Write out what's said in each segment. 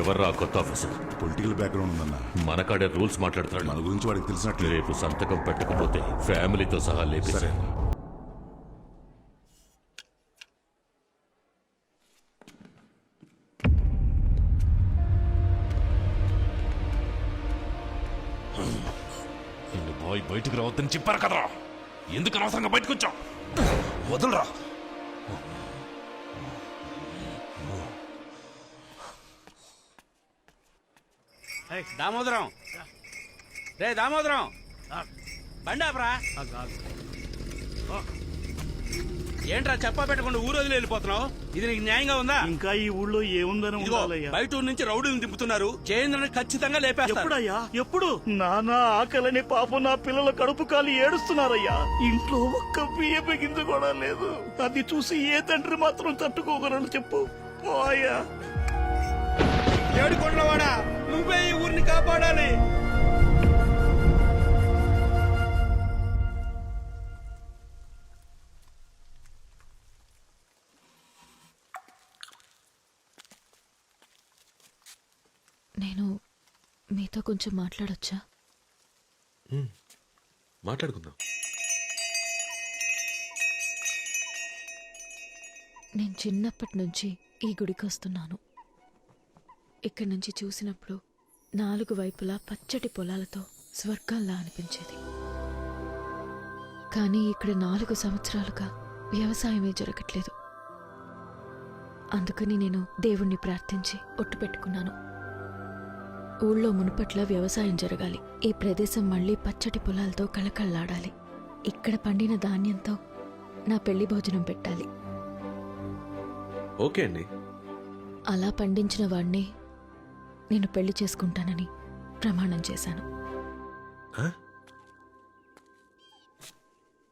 ఎవర్రా కొత్త officer political background ఉందన్న. మనకాడే రూల్స్ మాట్లాడుతున్నాడు. మన గురించి వాడికి తెలిసినట్లే. రేపు సంతకం పెట్టకపోతే ఫ్యామిలీతో సహా సరే లేపేసా. అన్న నిన్ను బాయ్ బయటికి రావద్దని చెప్పారు కదరా. ఎందుకు అనవసరంగా బయటకు వచ్చావు వదలరా. దామోదరం. రే దామోదరం. బండాపరా. ఏంట్రా చెప్పా పెట్టకుండా ఊరు వదిలి వెళ్ళిపోతున్నావు? ఇది నీకు న్యాయంగా ఉందా? ఇంకా ఈ ఊళ్ళో ఏముందని ఉండాలయ్యా. బయట ఊరు నుంచి రౌడీని దింపుతున్నారు. జయేంద్రని ఖచ్చితంగా లేపేస్తారు. ఎప్పుడు? నానా ఆకలని పాపం నా పిల్లల కడుపు కాలి ఏడుస్తున్నారయ్యా. ఇంట్లో ఒక్క బియ్యం కూడా లేదు. అది చూసి ఏ తండ్రి మాత్రం తట్టుకోగలరు చెప్పు. పోయా ఏడు ఈ కాపాడాలి నేను మీతో కొంచెం మాట్లాడొచ్చా? మాట్లాడుకుందాం. నేను చిన్నప్పటి నుంచి ఈ గుడికి వస్తున్నాను ఇక్కడి నుంచి చూసినప్పుడు నాలుగు వైపులా పచ్చటి పొలాలతో స్వర్గంలా అనిపించేది. కానీ ఇక్కడ నాలుగు సంవత్సరాలుగా వ్యవసాయమే జరగట్లేదు. అందుకని నేను దేవుణ్ణి ప్రార్థించి ఒట్టు పెట్టుకున్నాను. ఊళ్ళో మునుపట్ల వ్యవసాయం జరగాలి. ఈ ప్రదేశం మళ్ళీ పచ్చటి పొలాలతో కళకళలాడాలి. ఇక్కడ పండిన ధాన్యంతో నా పెళ్ళి భోజనం పెట్టాలి. ఓకే అండి. అలా పండించిన వాణ్ణి నేను పెళ్ళి చేసుకుంటానని ప్రమాణం చేశాను?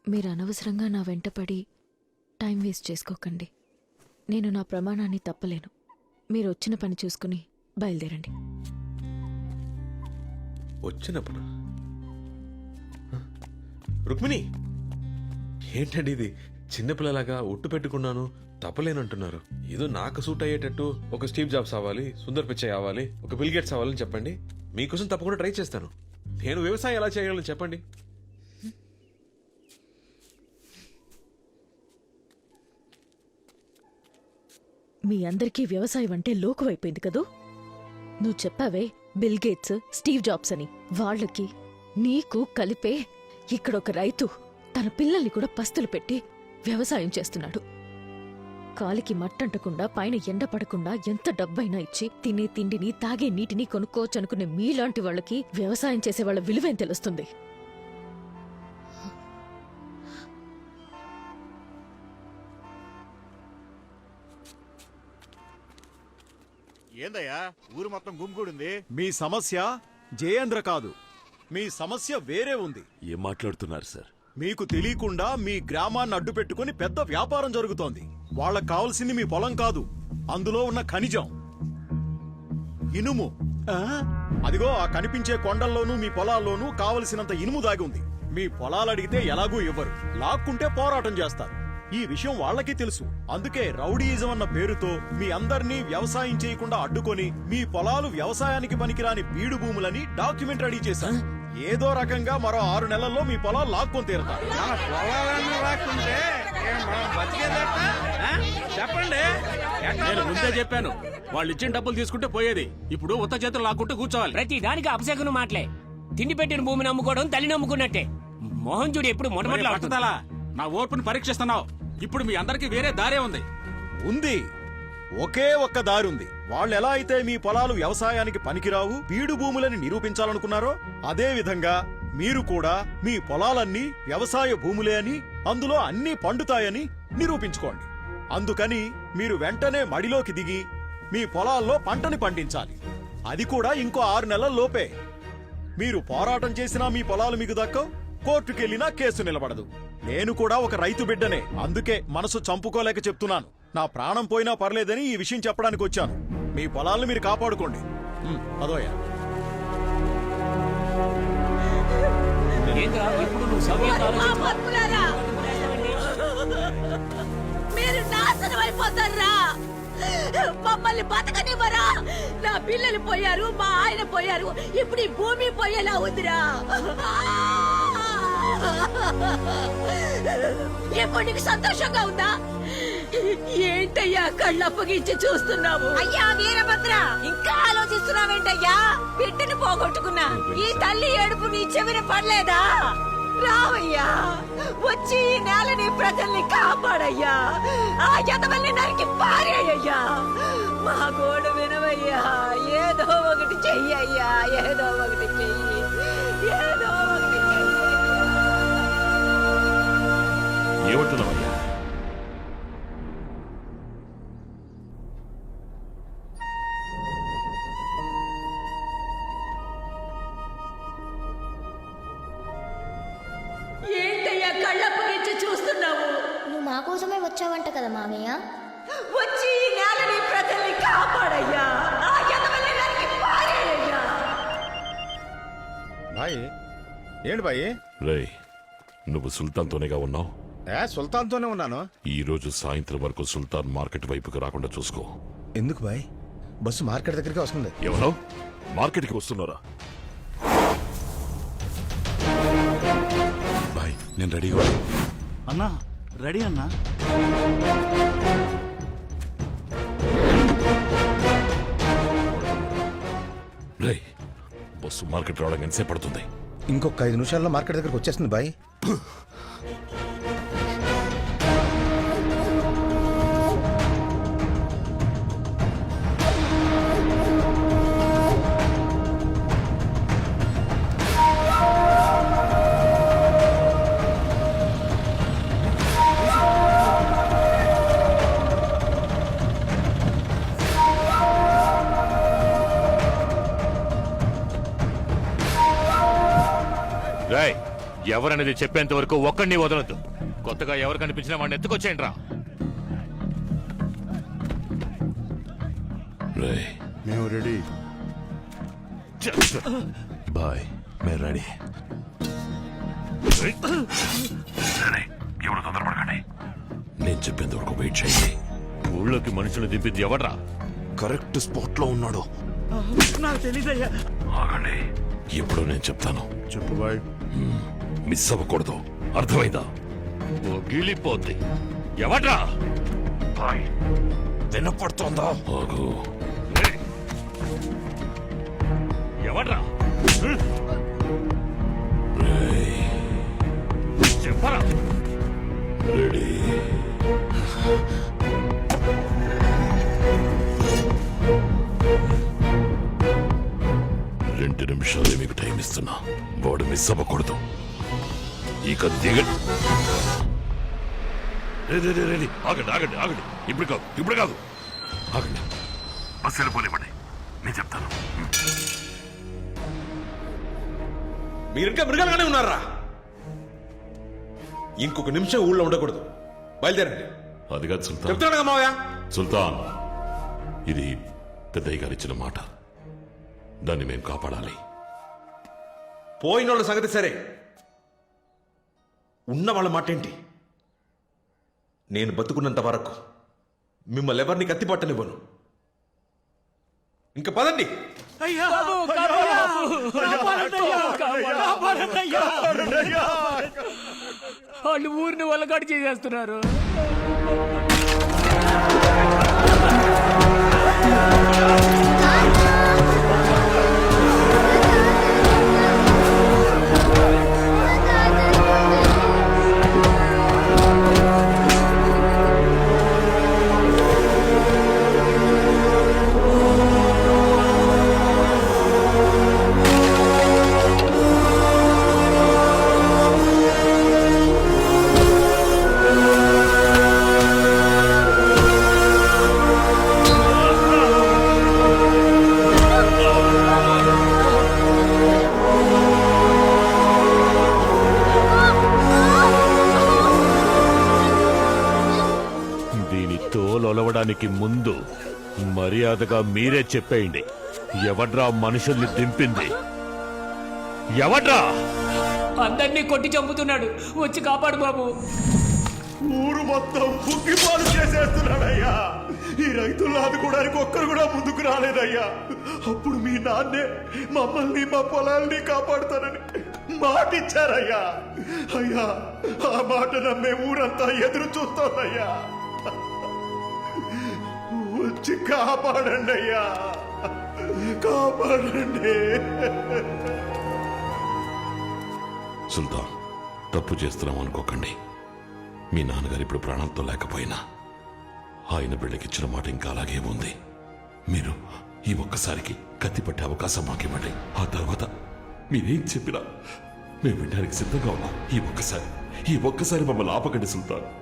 మీరు అనవసరంగా నా వెంటపడి టైం వేస్ట్ చేసుకోకండి. నేను నా ప్రమాణాన్ని తప్పలేను. మీరు వచ్చిన పని చూసుకుని బయలుదేరండి. వచ్చినప్పుడు హ? రుక్మిణి! ఏంటండి ఇది? చిన్నపిల్లలాగా ఒట్టు పెట్టుకున్నాను తప్పలేనంటున్నారు. ఏదో నాకు సూట్ అయ్యేటట్టు ఒక స్టీవ్ జాబ్స్ అవ్వాలి సుందర్ పిచ్చయ్య అవ్వాలి ఒక బిల్ గేట్స్ అవ్వాలని చెప్పండి. మీకోసం తప్పకుండా ట్రై చేస్తాను. నేను వ్యవసాయం ఎలా చేయగలను చెప్పండి. మీ అందరికీ వ్యవసాయం అంటే లోకువైపోయింది కదూ? నువ్వు చెప్పావే బిల్ గేట్స్ స్టీవ్ జాబ్స్ అని. వాళ్ళకి నీకు కలిపే ఇక్కడ ఒక రైతు తన పిల్లల్ని కూడా పస్తులు పెట్టి వ్యవసాయం చేస్తున్నాడు. కాలికి మట్టంటకుండా పైన ఎండ పడకుండా ఎంత డబ్బైనా ఇచ్చి తినే తిండిని తాగే నీటిని కొనుక్కోవచ్చు అనుకునే మీలాంటి వాళ్ళకి వ్యవసాయం చేసే వాళ్ళ విలువేం తెలుస్తుంది? ఏందయ్యా? ఊరు మొత్తం గుంపుకూడింది మీ సమస్య జయేంద్ర కాదు. మీ సమస్య వేరే ఉంది. ఏం మాట్లాడుతున్నారు సార్? మీకు తెలియకుండా మీ గ్రామాన్ని అడ్డు పెట్టుకుని పెద్ద వ్యాపారం జరుగుతోంది. వాళ్ళకి కావాల్సింది మీ పొలం కాదు. అందులో ఉన్న ఖనిజం. ఇనుము. అదిగో ఆ కనిపించే కొండల్లోనూ మీ పొలాల్లోనూ కావలసినంత ఇనుము దాగి ఉంది. మీ పొలాలు అడిగితే ఎలాగూ ఇవ్వరు. లాక్కుంటే పోరాటం చేస్తారు. ఈ విషయం వాళ్ళకి తెలుసు. అందుకే రౌడీయిజం అన్న పేరుతో మీ అందర్నీ వ్యవసాయం చేయకుండా అడ్డుకొని మీ పొలాలు వ్యవసాయానికి పనికిరాని బీడు భూములని డాక్యుమెంట్ రెడీ చేశారు. ఏదో రకంగా మరో ఆరు నెలల్లో మీ పొలాలు లాక్కొని తీరతారు. చెప్పండి. నేను ముందే చెప్పాను. వాళ్ళు ఇచ్చిన డబ్బులు తీసుకుంటే పోయేది. ఇప్పుడు ఉత్త చేతులు లాక్కుంటూ కూర్చోవాలి. ప్రతి దానికి అపశకును మాటలే. తిండి పెట్టిన భూమిని అమ్ముకోవడం తల్లి నమ్ముకున్నట్టే. మోహన్ చూడు ఎప్పుడు పట్టుదల. నా ఓర్పుని పరీక్షిస్తున్నావు. ఇప్పుడు మీ అందరికి వేరే దారే ఉంది. ఉంది. ఒకే ఒక్క దారి ఉంది వాళ్ళు ఎలా అయితే మీ పొలాలు వ్యవసాయానికి పనికిరావు బీడు భూములని నిరూపించాలనుకున్నారో అదే విధంగా మీరు కూడా మీ పొలాలన్నీ వ్యవసాయ భూములే అని అందులో అన్నీ పండుతాయని నిరూపించుకోండి. అందుకని మీరు వెంటనే మడిలోకి దిగి మీ పొలాల్లో పంటని పండించాలి. అది కూడా ఇంకో ఆరు నెలల లోపే. మీరు పోరాటం చేసినా మీ పొలాలు మీకు దక్కవు కోర్టుకెళ్ళినా కేసు నిలబడదు. నేను కూడా ఒక రైతు బిడ్డనే అందుకే మనసు చంపుకోలేక చెప్తున్నాను. నా ప్రాణం పోయినా పర్లేదని ఈ విషయం చెప్పడానికి వచ్చాను. మీ పొలాలను మీరు కాపాడుకోండి. అదోయా. మీరు నాశనం అయిపోతారా? మమ్మల్ని బతకనివ్వరా? నా పిల్లలు పోయారు మా ఆయన పోయారు. ఇప్పుడు ఈ భూమి పోయేలా ఉందిరా. ఇప్పుడు నీకు సంతోషంగా ఉందా? ఏంటయ్యా కళ్ళప్పగించి చూస్తున్నావు? అయ్యా వీరభద్ర ఇంకా ఆలోచిస్తున్నావేంటయ్యా? బిడ్డని పోగొట్టుకున్నా. ఈ తల్లి ఏడుపు నీ చెవిన పడలేదా? రావయ్యా వచ్చి ఈ నేలని ప్రజల్ని కాపాడయ్యా. ఆ ఎదవల్ని నరికి పారేయ్యా మా గోడు వినవయ్యా ఏదో ఒకటి చెయ్యయ్యా ఏదో ఒకటి చెయ్యి ఏదో ఒకటి చెయ్యి. ఏమంటున్నావయ్యా? మామయ్య. వచ్చి ఈ నేలని ప్రజల్ని కాపాడయ్యా. ఆ ఎదవల్ని నరికి పారేయ్యా. బాయ్ ఏంటి బాయ్? రేయ్ నువ్వు సుల్తాన్తోనేగా ఉన్నావు? ఏ సుల్తాన్తోనే ఉన్నాను. ఈ రోజు సాయంత్రం వరకు సుల్తాన్ మార్కెట్ వైపుకి రాకుండా చూసుకో. ఎందుకు బాయ్? బస్సు మార్కెట్ దగ్గరికి వస్తుంది. ఎవరో? మార్కెట్కి వస్తున్నారా? బాయ్ నేను రెడీగా ఉన్నా. అన్నా రెడీ అన్నా? బస్సు మార్కెట్ రావడానికి ఎంతసేపు పడుతుంది? ఇంకొక ఐదు నిమిషాల్లో మార్కెట్ దగ్గరికి వచ్చేస్తుంది బాయ్. ఎవరనేది చెప్పేంత వరకు ఒక్కడిని వదలొద్దు. కొత్తగా ఎవరు కనిపించినా వాడిని ఎత్తుకొచ్చేయండి రా రేయ్. మేము రెడీ. బాయ్ మేము రెడీ. ఎవరు తొందరపడకండి. నేను చెప్పేంత వరకు వెయిట్ చేయండి. ఊళ్ళోకి మనుషులు దింపింది ఎవడ్రా? కరెక్ట్ స్పాట్లో ఉన్నాడు. నాకు తెలీదయ్యా. ఆగండి. ఎప్పుడు నేను చెప్తాను. చెప్పు బాయ్. మిస్ అవ్వకూడదు. అర్థమైందా? ఓ గిలిపోద్ది ఎవడ్రా వినపడుతోందా? ఆగు. రేయ్. చెప్పరా? రెడీ. రెండు నిమిషాలే మీకు టైం ఇస్తున్నా. వాడు మిస్ అవ్వకూడదు. ఇక దిగ రే, రే, రే, రే, రే. ఆగండి ఆగండి ఆగండి. ఇప్పుడు కాదు ఇప్పుడు కాదు. ఆగండి. బస్సు వెళ్ళిపోనివ్వండి నేను చెప్తాను. మీరు ఇంకా మృగాలుగానే ఉన్నారా? ఇంకొక నిమిషం ఊళ్ళో ఉండకూడదు. బయలుదేరండి. అది కాదు సుల్తాన్. చెప్తున్నాడు మావయ్య. సుల్తాన్ ఇది పెద్దయ్య గారు ఇచ్చిన మాట. దాన్ని మేము కాపాడాలి. పోయిన వాళ్ళ సంగతి సరే. ఉన్న వాళ్ళ మాట ఏంటి నేను బతుకున్నంత వరకు మిమ్మల్ని ఎవరిని కత్తి పట్టనివ్వను ఇంకా పదండి. అయ్యా! వాళ్ళు ఊరిని వల్లగాడు చేసేస్తున్నారు. దీని తోలొలవడానికి ముందు మర్యాదగా మీరే చెప్పేయండి. ఎవడ్రా మనుషుల్ని దింపింది? ఎవడ్రా? అందరినీ కొట్టి చంపుతున్నాడు. వచ్చి కాపాడు బాబు. ఊరు మొత్తం బుగ్గిపాలు చేసేస్తున్నాడయ్యా. ఈ రైతులను ఆదుకోవడానికి ఒక్కరు కూడా ముందుకు రాలేదయ్యా. అప్పుడు మీ నాన్నే మమ్మల్ని మా పొలాల్ని కాపాడుతానని మాట ఇచ్చారయ్యా అయ్యా ఆ మాట నమ్మే ఊరంతా ఎదురు చూస్తోందయ్యా. నుంచి కాపాడండి అయ్యా. కాపాడండి. సుల్తాన్ తప్పు చేస్తున్నాం అనుకోకండి. మీ నాన్నగారు ఇప్పుడు ప్రాణంతో లేకపోయినా ఆయన బిడ్డకిచ్చిన మాట ఇంకా అలాగే ఉంది. మీరు ఈ ఒక్కసారికి కత్తి పట్టే అవకాశం మాకివ్వండి. ఆ తర్వాత మీరేం చెప్పినా మేము వినడానికి సిద్ధంగా ఉన్నాం. ఈ ఒక్కసారి ఈ ఒక్కసారి మమ్మల్ని ఆపకండి సుల్తాన్.